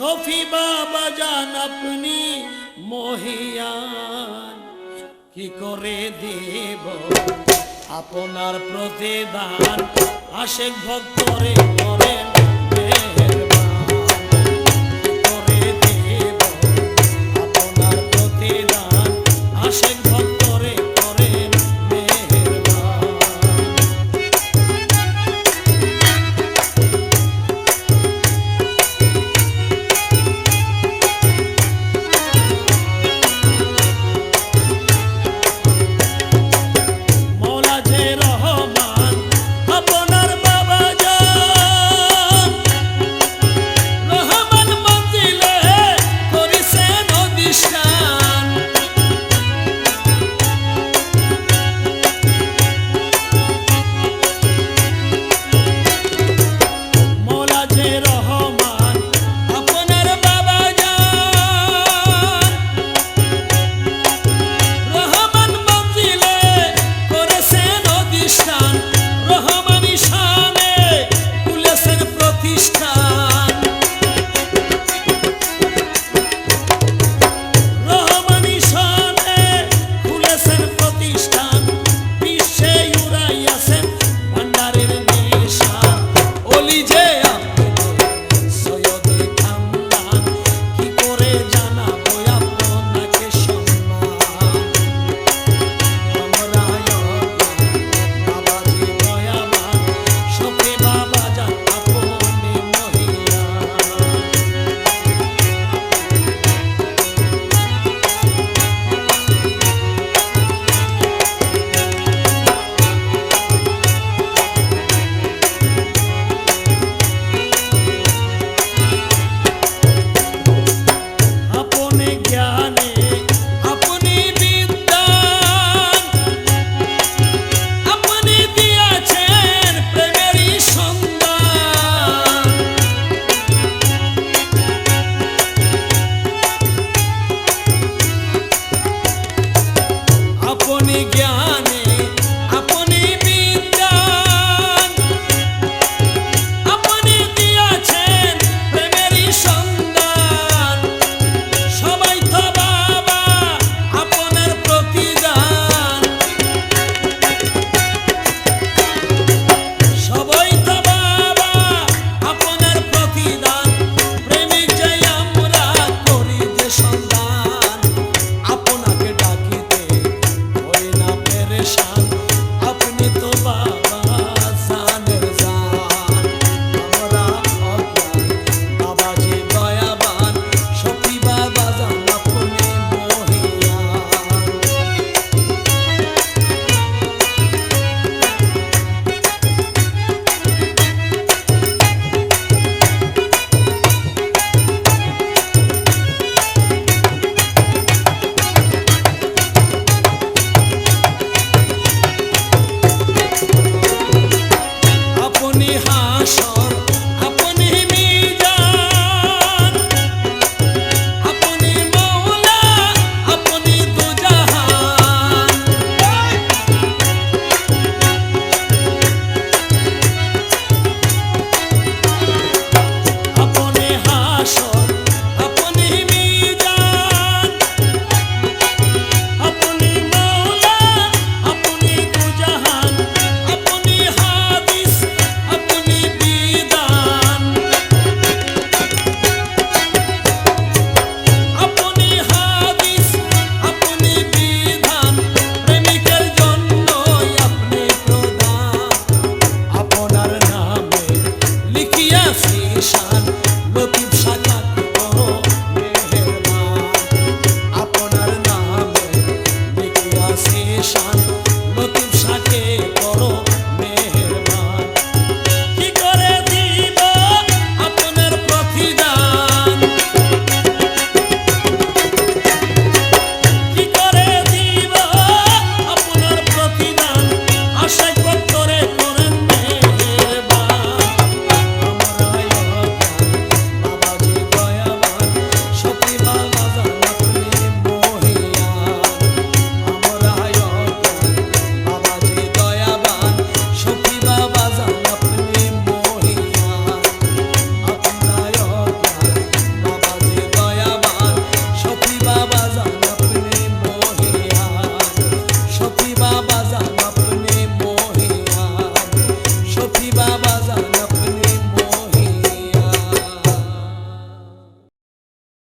শফি বাবা যান আপনি মহিয়ান কি করে দেব? আপনার প্রতিদান আশেক ভক্তরে করেন।